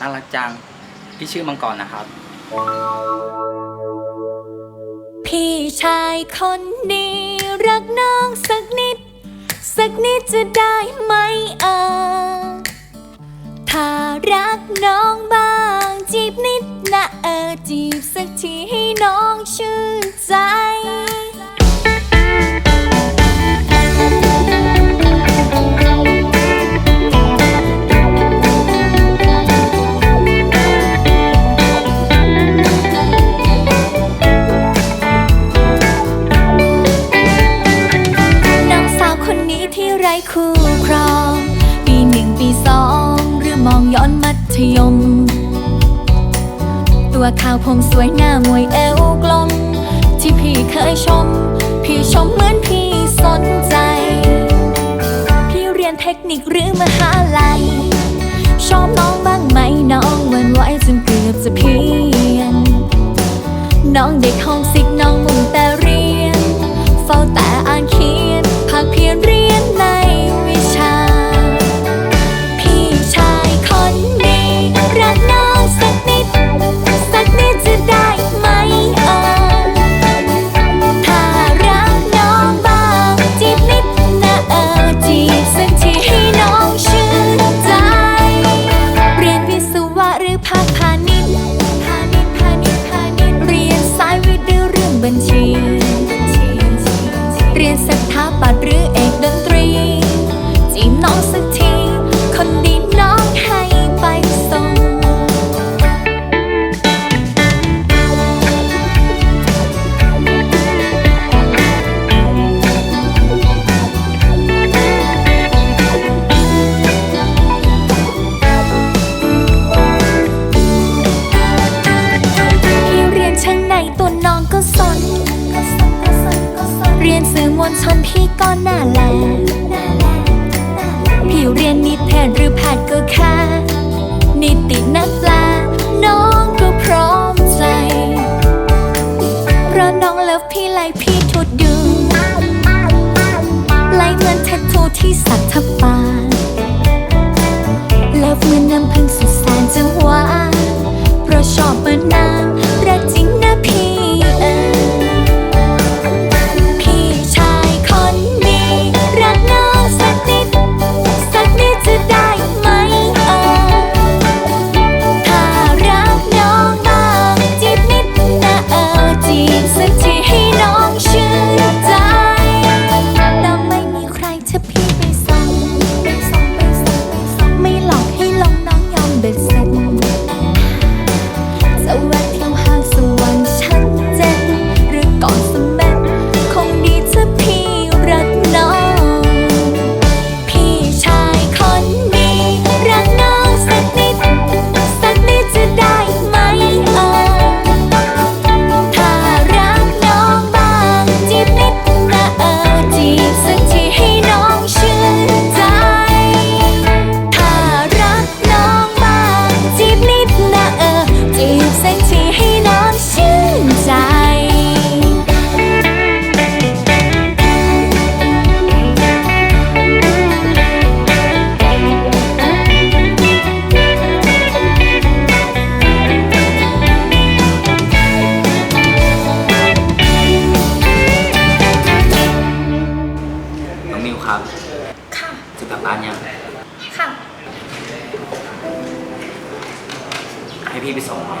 น่ารักจัง พี่ชื่อมังกรนะครับ พี่ชายคนนี้รักน้องสักนิด สักนิดจะได้ไหมเออ ถ้ารักน้องบ้างจีบนิดนะเออจีบสักทีให้น้องชื่นใจ มองย้อนมัธยม ตัวขาวผมสวยหน้ามวยเอวกลม ที่พี่เคยชม พี่ชมเหมือนพี่สนใจ พี่เรียนเทคนิคหรือมหาลัย ชอบน้องบ้างไหมน้องวันไหวจนเกือบจะเพี้ยน น้องเด็กห้องสิกน้องมุ่งแต่เรียน เฝ้าแต่ วลชนพี่ก็น่าแลพี่เรียนนิดเทศหรือแพทย์ก็แค่นิตินักแปล ครับค่ะ จะกลับบ้านยังค่ะ ให้พี่ไปส่งไหย